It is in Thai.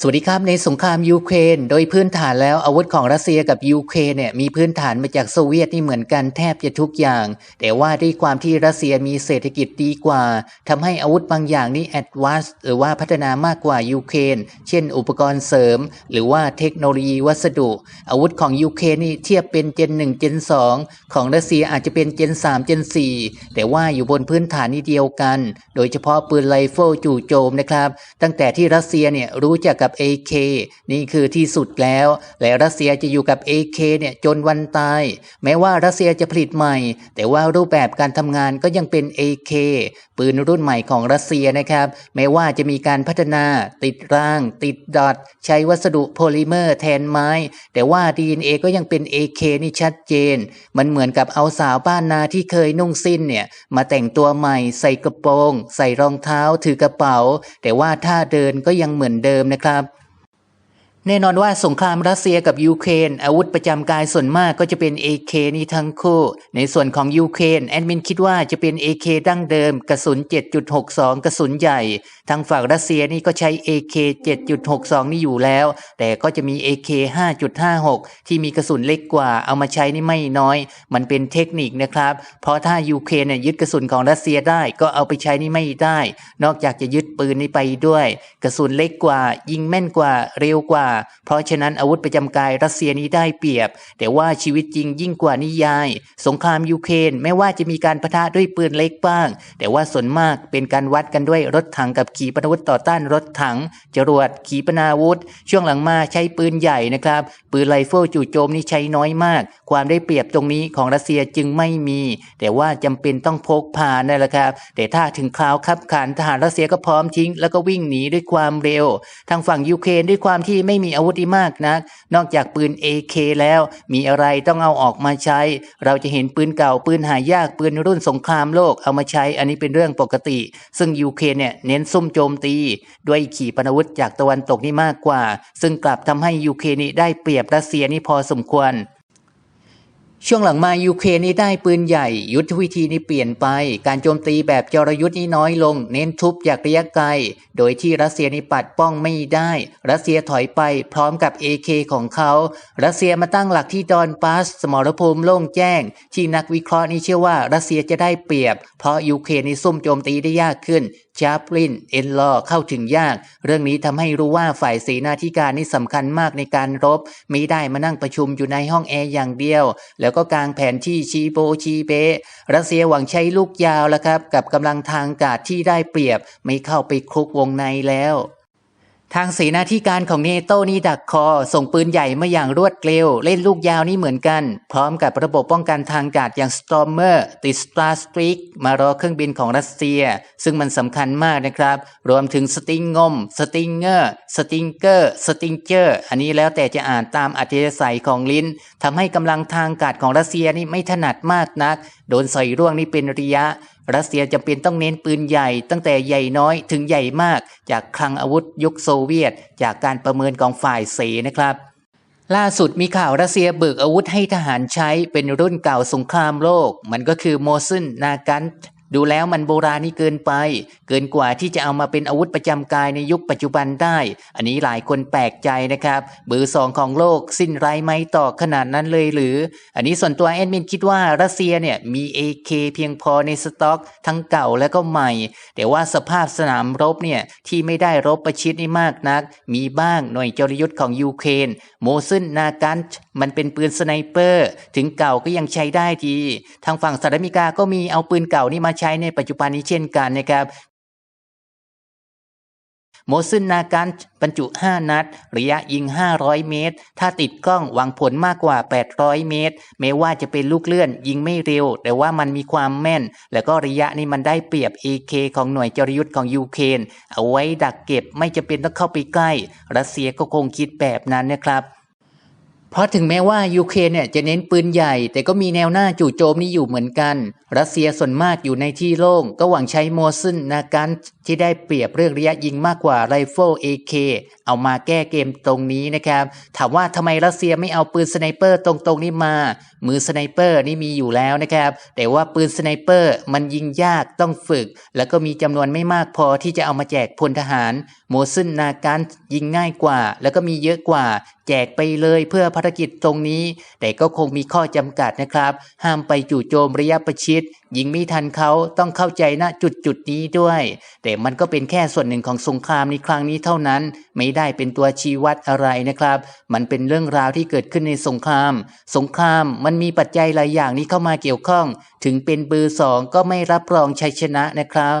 สวัสดีครับในสงครามยูเครนโดยพื้นฐานแล้วอาวุธของรัสเซียกับยูเครนเนี่ยมีพื้นฐานมาจากโซเวียตนี่เหมือนกันแทบจะทุกอย่าง แต่ว่าด้วยความที่รัสเซียมีเศรษฐกิจดีกว่าทำให้อาวุธบางอย่างนี่แอดวานซ์หรือว่าพัฒนามากกว่ายูเครนเช่น อุปกรณ์เสริม หรือว่าเทคโนโลยีวัสดุ อาวุธของยูเครนนี่เทียบเป็นเจน1เจน2 ของรัสเซียอาจจะเป็นเจน3เจน4 แต่ว่าอยู่บนพื้นฐานนี้เดียวกัน โดยเฉพาะปืนไรเฟิลจู่โจมนะครับตั้งแต่ที่รัสเซียเนี่ยรู้จักกับ AK นี่คือที่สุดแล้ว และรัสเซียจะอยู่กับ AK เนี่ยจนวันตาย แม้ว่ารัสเซียจะผลิตใหม่ แต่ว่ารูปแบบการทำงานก็ยังเป็น AK ปืนรุ่นใหม่ของรัสเซียนะครับ แม้ว่าจะมีการพัฒนา ติดร่าง ติดดอทใช้วัสดุโพลิเมอร์แทนไม้ แต่ว่า DNA ก็ยังเป็น AK นี่ชัดเจน มันเหมือนกับเอาสาวบ้านนาที่เคยนุ่งสิ้นเนี่ยมาแต่งตัวใหม่ใส่กระโปรง ใส่รองเท้าถือกระเป๋า แต่ว่าท่าเดินก็ยังเหมือนเดิมนะครับ แน่นอนว่าสงครามรัสเซียกับยูเครนอาวุธประจำกายส่วนมากก็จะเป็น AK นี้ทั้งคู่ ในส่วนของยูเครนแอดมินคิดว่าจะเป็น AK ดั้งเดิม กระสุน 7.62 กระสุนใหญ่ ทางฝั่งรัสเซียนี่ก็ใช้ AK 7.62 นี่อยู่แล้ว แต่ก็จะมี AK 5.56 ที่มีกระสุนเล็กกว่า เอามาใช้นี่ไม่น้อย มันเป็นเทคนิคนะครับ เพราะถ้ายูเครนเนี่ยยึดกระสุนของรัสเซียได้ก็เอาไปใช้นี่ไม่ได้ นอกจากจะยึดปืนนี้ไปด้วย กระสุนเล็กกว่า ยิงแม่นกว่าเร็วกว่าเพราะฉะนั้นอาวุธประจำกายรัสเซียนี้ได้เปรียบ แต่ว่าชีวิตจริงยิ่งกว่านิยาย สงครามยูเครนแม้ว่าจะมีการปะทะด้วยปืนเล็กบ้าง แต่ว่าส่วนมากเป็นการวัดกันด้วยรถถังกับขีปนาวุธต่อต้านรถถัง จรวดขีปนาวุธ ช่วงหลังมาใช้ปืนใหญ่นะครับ ปืนไรเฟิลจู่โจมนี่ใช้น้อยมาก ความได้เปรียบตรงนี้ของรัสเซียจึงไม่มี แต่ว่าจำเป็นต้องพกพานั่นแหละครับ แต่ถ้าถึงคราวคับขันทหารรัสเซียก็พร้อมทิ้ง แล้วก็วิ่งหนีด้วยความเร็ว ทางฝั่งยูเครนด้วยความที่ไม่มีีอาวุธที่มากนัก นอกจากปืน AK แล้ว มีอะไรต้องเอาออกมาใช้ เราจะเห็นปืนเก่าปืนหายากปืนรุ่นสงครามโลกเอามาใช้ อันนี้เป็นเรื่องปกติ ซึ่งยูเครนเนี่ยเน้นซุ่มโจมตี ด้วยขีปนาวุธจากตะวันตกนี่มากกว่า ซึ่งกลับทำให้ยูเครนนี่ได้เปรียบรัสเซียนี่พอสมควร ช่วงหลังมายูเครนนี่ได้ปืนใหญ่ ยุทธวิธีนี่เปลี่ยนไป การโจมตีแบบจรยุทธ์นี่น้อยลง เน้นทุบจากระยะไกล โดยที่รัสเซียนี่ปัดป้องไม่ได้ รัสเซียถอยไปพร้อมกับ AK ของเขา รัสเซียมาตั้งหลักที่ดอนปัสสมรภูมิโล่งแจ้ง ที่นักวิเคราะห์นี่เชื่อว่ารัสเซียจะได้เปรียบ เพราะยูเครนนี่ซุ่มโจมตีได้ยากขึ้นจาปลินเอ็นลอเข้าถึงยาก เรื่องนี้ทำให้รู้ว่าฝ่ายเสนาธิการนี่สำคัญมากในการรบม่ได้มานั่งประชุมอยู่ในห้องแอร์อย่างเดียวแล้วแล้วก็กางแผนที่ชีโบชีเปรัสเซียหวังใช้ลูกยาวแล้วครับ กับกำลังทางอากาศที่ได้เปรียบไม่เข้าไปคลุกวงในแล้ว ทางเสนาธิการของเนโตนี่ดักคอ ส่งปืนใหญ่มาอย่างรวดเร็ว เล่นลูกยาวนี่เหมือนกัน พร้อมกับระบบป้องกันทางอากาศอย่าง Stormer ติด Star Streak มารอเครื่องบินของรัสเซีย ซึ่งมันสำคัญมากนะครับ รวมถึงสติงงมสติงเกอร์สติงเกอร์สติงเจอร์อันนี้แล้วแต่จะอ่านตามอัธยาศัยของลิ้นทำให้กำลังทางอากาศของรัสเซียนี่ไม่ถนัดมากนัก โดนใส่ร่วงนี่เป็นระยะ รัสเซียจำเป็นต้องเน้นปืนใหญ่ตั้งแต่ใหญ่น้อยถึงใหญ่มาก จากคลังอาวุธยุคโซเวียต จากการประเมินของฝ่ายเสนะครับ ล่าสุดมีข่าวรัสเซียเบิกอาวุธให้ทหารใช้เป็นรุ่นเก่าสงครามโลก มันก็คือโมซึนนากัน ดูแล้วมันโบราณนี่เกินไป เกินกว่าที่จะเอามาเป็นอาวุธประจำกายในยุคปัจจุบันได้ อันนี้หลายคนแปลกใจนะครับเบอร์สองของโลกสิ้นไรไหมต่อขนาดนั้นเลยหรือ อันนี้ส่วนตัวแอดมินคิดว่ารัสเซียเนี่ยมี AK เพียงพอในสต็อกทั้งเก่าและก็ใหม่ แต่ว่าสภาพสนามรบเนี่ยที่ไม่ได้รบประชิดนี่มากนัก มีบ้างหน่วยจรยุทธ์ของยูเครนโมซึนนากันมันเป็นปืนสไนเปอร์ ถึงเก่าก็ยังใช้ได้ดีทางฝั่งสหรัฐอเมริกาก็มีเอาปืนเก่านี่มาใช้ในปัจจุบันนี้เช่นกันนะครับโมซึนนาการบรรจุ 5 นัด ระยะยิง 500 เมตร ถ้าติดกล้องหวังผลมากกว่า 800 เมตร แม้ว่าจะเป็นลูกเลื่อนยิงไม่เร็ว แต่ว่ามันมีความแม่น แล้วก็ระยะนี้มันได้เปรียบ AK ของหน่วยจรยุทธ์ของยูเครนเอาไว้ดักเก็บไม่จะเป็นต้องเข้าไปใกล้ รัสเซียก็คงคิดแบบนั้นนะครับ เพราะถึงแม้ว่ายูเครนเนี่ยจะเน้นปืนใหญ่ แต่ก็มีแนวหน้าจู่โจมนี้อยู่เหมือนกัน รัสเซียส่วนมากอยู่ในที่โล่ง ก็หวังใช้โมซึนนาการที่ได้เปรียบเรื่องระยะยิงมากกว่าไรเฟิล AK เอามาแก้เกมตรงนี้นะครับ ถามว่าทำไมรัสเซียไม่เอาปืนสไนเปอร์ตรงๆนี้มา มือสไนเปอร์นี่มีอยู่แล้วนะครับ แต่ว่าปืนสไนเปอร์มันยิงยากต้องฝึก แล้วก็มีจำนวนไม่มากพอที่จะเอามาแจกพลทหาร โมซึนนาการยิงง่ายกว่า แล้วก็มีเยอะกว่า แจกไปเลยเพื่อภารกิจตรงนี้ แต่ก็คงมีข้อจำกัดนะครับ ห้ามไปจู่โจมระยะประชิดยิงไม่ทันเขาต้องเข้าใจณจุดจุดนี้ด้วย แต่มันก็เป็นแค่ส่วนหนึ่งของสงครามในครั้งนี้เท่านั้น ไม่ได้เป็นตัวชี้วัดอะไรนะครับ มันเป็นเรื่องราวที่เกิดขึ้นในสงคราม สงครามมันมีปัจจัยหลายอย่างนี้เข้ามาเกี่ยวข้อง ถึงเป็นเบอร์สองก็ไม่รับรองชัยชนะนะครับ